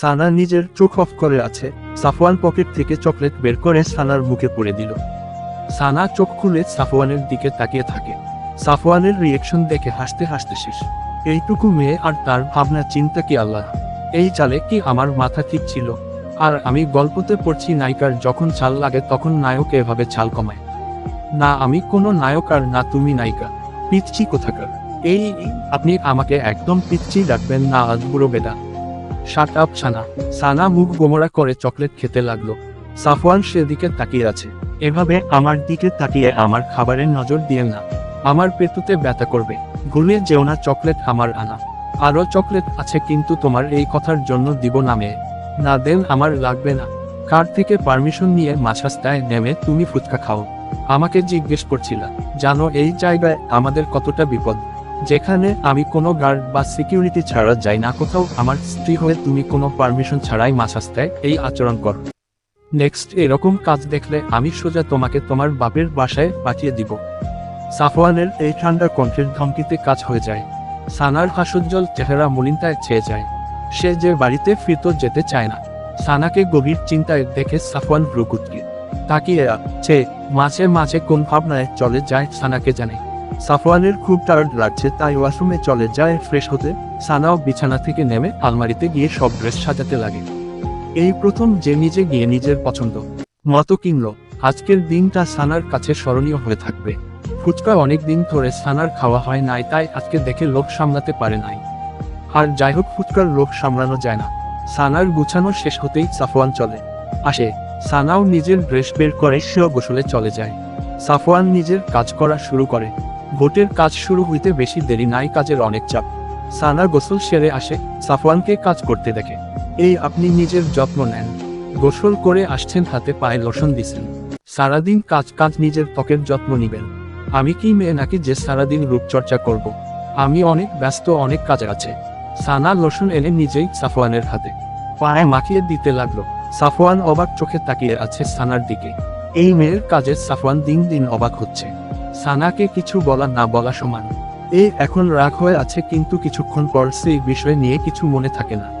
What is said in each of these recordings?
সানা নিজের চোখ অফ করে আছে। সাফওয়ান পকেট থেকে চকলেট বের করে সানার মুখে পুরে দিল। সানা চোখ খুলে সাফওয়ানের দিকে তাকিয়ে থাকে। সাফওয়ানের রিয়েকশন দেখে হাসতে হাসতে শেষ। এইটুকু মেয়ে আর তার ভাবনা চিন্তা কি আল্লাহ? এই চালে কি আমার মাথা ঠিক ছিল? আর আমি গল্পতে পড়ছি নায়িকার যখন চাল লাগে তখন নায়ক এভাবে চাল কমায়। না, আমি কোনো নায়ক আর না তুমি নায়িকা। পিচ্ছি কোথাকার? এই, আপনি আমাকে একদম পিচ্ছি ডাকবেন না, আজ বুড়ো বেটা। শাট আপ সানা সানা মুখ গোমরা করে চকলেট খেতে লাগল। সাফওয়ান সেদিকে তাকিয়ে আছে। এভাবে আমার দিকে তাকিয়ে আমার খাবারের নজর দিয়ে না। আমার পেটুতে ব্যথা করবে। ভুলে যেও না, চকলেট আমার আনা। আরও চকলেট আছে কিন্তু তোমার এই কথার জন্য দিব না মেয়ে। না দেন আমার লাগবে না। কার থেকে পারমিশন নিয়ে মাছাস্তায় নেমে তুমি ফুচকা খাও? আমাকে জিজ্ঞেস করছিলা, জানো এই জায়গায় আমাদের কতটা বিপদ? যেখানে আমি কোনো গার্ড বা সিকিউরিটি ছাড়া যাই না, কোথাও আমার স্ত্রী হয়ে তুমি কোনো পারমিশন ছাড়াই মাছাস্তায় এই আচরণ কর। নেক্সট, এরকম কাজ দেখলে আমি সোজা তোমাকে তোমার বাপের বাসায় পাঠিয়ে দিব। সাফওয়ানের এই ঠান্ডা কণ্ঠের ধমকিতে কাজ হয়ে যায়। সানার হাসুজ্জ্বল চেহারা মলিনতায় ছেয়ে যায়। সে যে বাড়িতে ফিরত যেতে চায় না। সানাকে গভীর চিন্তায় দেখে সাফওয়ান ভ্রুকুটকে তাকিয়ে আছে, মাঝে মাঝে কোন ভাবনায় চলে যায় সানাকে জানে। সাফওয়ানের খুব টায়ার্ড লাগছে, তাই ওয়াশরুমে চলে যায় ফ্রেশ হতে। সানাও বিছানা থেকে নেমে আলমারিতে গিয়ে সব ড্রেস সাজাতে লাগে। এই প্রথম যে নিজে গিয়ে নিজের পছন্দ মতো কিনলো। আজকের দিনটা সানার কাছে স্মরণীয় হয়ে থাকবে। ফুচকা অনেক দিন ধরে সানার খাওয়া হয় নাই, তাই আজকে দেখে লোক সামলাতে পারে নাই। আর যাই হোক, ফুচকার লোক সামলানো যায় না। সানার গুছানো শেষ হতেই সাফওয়ান চলে। আসে। সানাও নিজের ড্রেস বের করে সেও গোসলে চলে যায়। সাফওয়ান নিজের কাজ করা শুরু করে। ভোটের কাজ শুরু হইতে বেশি দেরি নাই, কাজের অনেক চাপ। সানা গোসল সেরে আসে, সাফওয়ানকে কাজ করতে দেখে। এই আপনি নিজের যত্ন নেন। গোসল করে আসছেন, হাতে পায়ে লোশন দিছেন। সারাদিন কাজ কাজ নিজের ত্বকের যত্ন নিবেন। আমি কি মেয়ে নাকি যে সারাদিন রূপচর্চা করব। আমি অনেক ব্যস্ত, অনেক কাজ আছে। সানা লোশন এনে নিজেই সাফওয়ানের হাতে পায়ে মাখিয়ে দিতে লাগল। সাফওয়ান অবাক চোখে তাকিয়ে আছে সানার দিকে। এই মেয়ের কাজে সাফওয়ান দিন দিন অবাক হচ্ছে। সানাকে কিছু বলা না বলা সমান। এই এখন রাগ হয়ে আছে কিন্তু কিছুক্ষণ পর সেই বিষয় নিয়ে কিছু মনে থাকে না।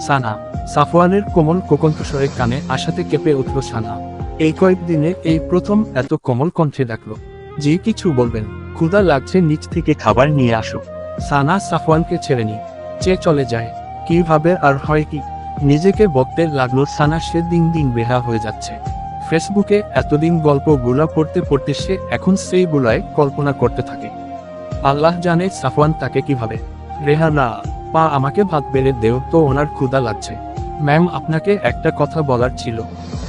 সানা, সাফওয়ানের কোমল কোকণ্ঠস্বরে কানে আশাতে কেঁপে উঠল সানা। এই কয়েকদিনে এই প্রথম এত কোমল কণ্ঠে ডাকলো। যে কিছু বলবেন, ক্ষুধা লাগছে নিচ থেকে খাবার নিয়ে আসো। সানা সাফওয়ানকে ছেড়ে নি। চেয়ে চলে যায়। কীভাবে আর হয় কি? নিজেকে বকতে লাগল সানা, সে দিন দিন বেহা হয়ে যাচ্ছে। ফেসবুকে এতদিন গল্পগুলা পড়তে পড়তে সে এখন সেই গুলায় কল্পনা করতে থাকে। আল্লাহ জানে সাফওয়ান তাকে কীভাবে। রেহা, না পা আমাকে ভাত বেড়ে দেও তো ওনার ক্ষুধা লাগছে। ম্যাম, আপনাকে একটা কথা বলার ছিল।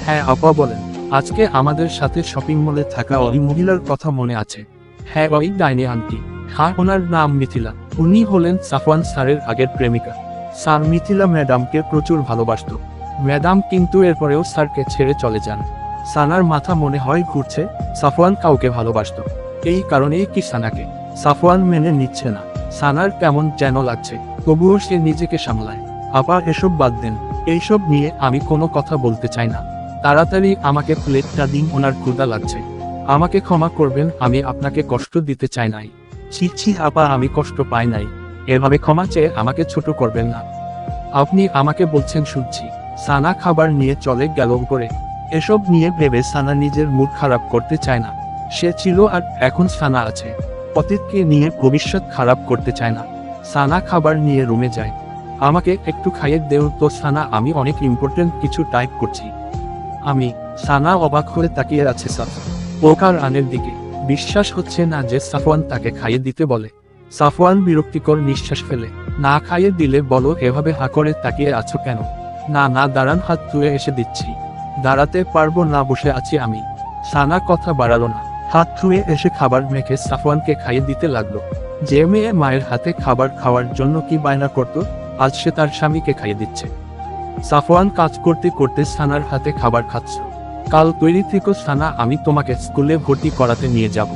হ্যাঁ আপা বলেন। আজকে আমাদের সাথে শপিং মলে থাকা ওই মহিলার কথা মনে আছে। হ্যাঁ ওই ডাইনি আন্টি। হ্যাঁ ওনার নাম মিথিলা। উনি হলেন সাফওয়ান স্যারের আগের প্রেমিকা। স্যার মিথিলা ম্যাডামকে প্রচুর ভালোবাসত। ম্যাডাম কিন্তু এরপরেও স্যারকে ছেড়ে চলে যান। সানার মাথা মনে হয় ঘুরছে, সাফওয়ান কাউকে ভালোবাসত। এই কারণেই কি সানাকে? সাফওয়ান মেনে নিচ্ছে না। সানার কেমন যেন লাগছে, তবুও সে নিজেকে সামলায়। আপা, এসব বাদ দেন। এইসব নিয়ে আমি কোনো কথা বলতে চাই না। তাড়াতাড়ি আমাকে প্লেটটা দিন, ওনার ক্ষুদা লাগছে। আমাকে ক্ষমা করবেন, আমি আপনাকে কষ্ট দিতে চাই নাই। ছি ছি, আপা, আমি কষ্ট পাই নাই। এভাবে ক্ষমা চেয়ে আমাকে ছোট করবেন না। আপনি আমাকে বলছেন শুনছি। সানা খাবার নিয়ে চলে গেল উপরে। এসব নিয়ে ভেবে সানা নিজের মুড খারাপ করতে চায় না। সে ছিল আর এখন সানা আছে। অতীতকে নিয়ে ভবিষ্যৎ খারাপ করতে চায় না। সানা খাবার নিয়ে রুমে যায়। আমাকে একটু খাইয়ে দেও তো সানা, আমি অনেক ইম্পর্টেন্ট কিছু টাইপ করছি। আমি, সানা অবাক হয়ে তাকিয়ে আছে সাফ। ওকার আনের দিকে? বিশ্বাস হচ্ছে না যে সাফওয়ান তাকে খাইয়ে দিতে বলে। সাফওয়ান বিরক্তিকর নিঃশ্বাস ফেলে। না খাইয়ে দিলে বলো এভাবে হা করে তাকিয়ে আছো কেন? না না, দাঁড়ান, হাত ধুয়ে এসে দিচ্ছি। দাঁড়াতে পারব না বসে আছি আমি। সানা কথা বাড়ালো না। হাত ধুয়ে এসে খাবার মেখে সাফওয়ানকে খাইয়ে দিতে লাগল। যে মেয়ে মায়ের হাতে খাবার খাওয়ার জন্য কি বায়না করত, আজ সে তার স্বামীকে খাইয়ে দিচ্ছে। সাফওয়ান কাজ করতে করতে সানার হাতে খাবার খাচ্ছ। কাল তৈরি থেকে সানা, আমি তোমাকে স্কুলে ভর্তি করাতে নিয়ে যাব।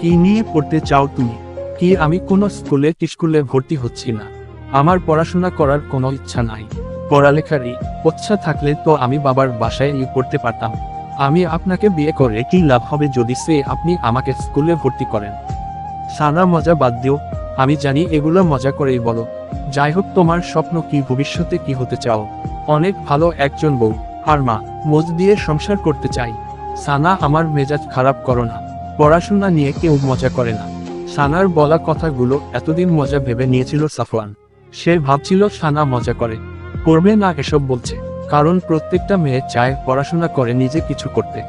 কি নিয়ে পড়তে চাও তুমি? কি আমি কোনো স্কুলে স্কুলে ভর্তি হচ্ছি না? আমার পড়াশোনা করার কোনো ইচ্ছা নাই। পড়ালেখারই ইচ্ছা থাকলে তো আমি বাবার বাসায় ই পড়তে পারতাম। আমি আপনাকে বিয়ে করে কি লাভ হবে যদি সে আপনি আমাকে স্কুলে ভর্তি করেন? সানা মজা বাদ দিও। আমি জানি এগুলো মজা করেই বলো। যাই হোক, তোমার স্বপ্ন কি, ভবিষ্যতে কি হতে চাও? অনেক ভালো একজন বউ, আর মা, মোজ দিয়ে সংসার করতে চাই। সানা, আমার মেজাজ খারাপ করো না। পড়াশোনা নিয়ে কেউ মজা করে না। সানার বলা কথাগুলো এতদিন মজা ভেবে নিয়েছিল সাফওয়ান। সে ভাবছিল সানা মজা করে। করবে না এসব বলছে, কারণ প্রত্যেকটা মেয়ে চায় পড়াশোনা করে নিজে কিছু করতে।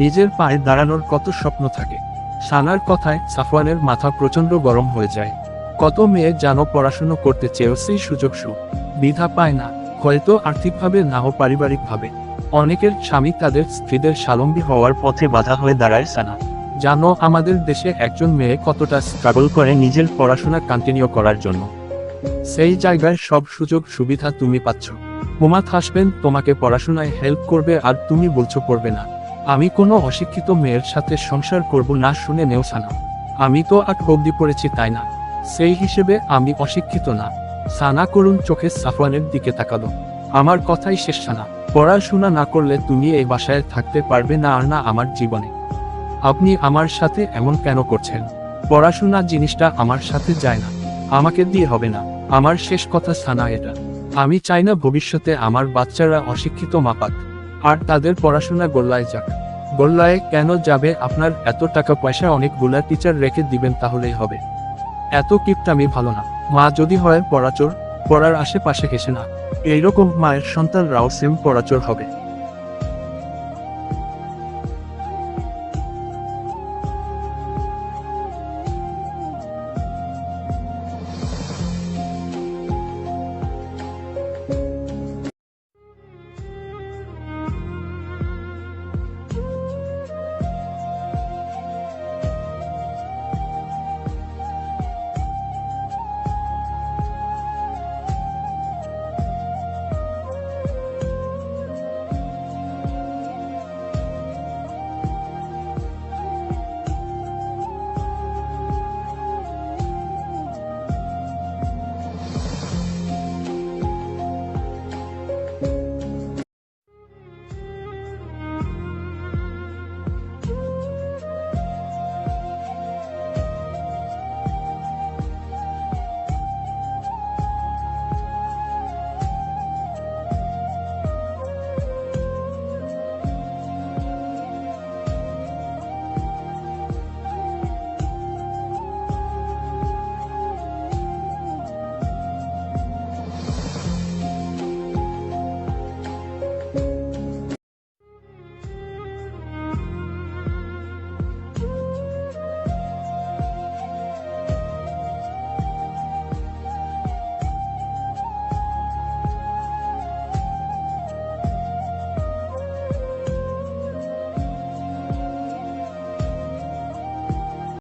নিজের পায়ে দাঁড়ানোর কত স্বপ্ন থাকে। সানার কথায় সাফওয়ানের মাথা প্রচণ্ড গরম হয়ে যায়। কত মেয়ে যেন পড়াশুনো করতে চেয়েও সেই সুযোগ সু বিধা পায় না, হয়তো আর্থিকভাবে নাও পারিবারিকভাবে। অনেকের স্বামী তাদের স্ত্রীদের স্বাবলম্বী হওয়ার পথে বাধা হয়ে দাঁড়ায় সানা। জানো আমাদের দেশে একজন মেয়ে কতটা স্ট্রাগল করে নিজের পড়াশোনা কন্টিনিউ করার জন্য। সেই জায়গায় সব সুযোগ সুবিধা তুমি পাচ্ছ। হুমাত হাসবেন তোমাকে পড়াশোনায় হেল্প করবে আর তুমি বলছো করবে না। আমি কোনো অশিক্ষিত মেয়ের সাথে সংসার করব না, শুনে নেও সানা। আমি তো আট অব্দি পড়েছি, তাই না? সেই হিসেবে আমি অশিক্ষিত না। সানা করুন চোখে সাফওয়ানের দিকে তাকালো। আমার কথাই শেষ, সানা। পড়াশোনা না করলে তুমি এই বাসায় থাকতে পারবে না আর না আমার জীবনে। আপনি আমার সাথে এমন কেন করছেন? পড়াশোনা জিনিসটা আমার সাথে যায় না। আমাকে দিয়ে হবে না। আমার শেষ কথা সানা এটা। আমি চাই না ভবিষ্যতে আমার বাচ্চারা অশিক্ষিত মাপাক। আর তাদের পড়াশোনা গোল্লায় যাক। গোল্লায় কেন যাবে আপনার এত টাকা পয়সা অনেকগুলা টিচার রেখে দিবেন তাহলেই হবে। এত কিপটামি ভালো না। মা যদি হয় পড়াচোর, পড়ার আশেপাশে ঘেসে না। এইরকম মায়ের সন্তানরাও সেম পড়াচোর হবে।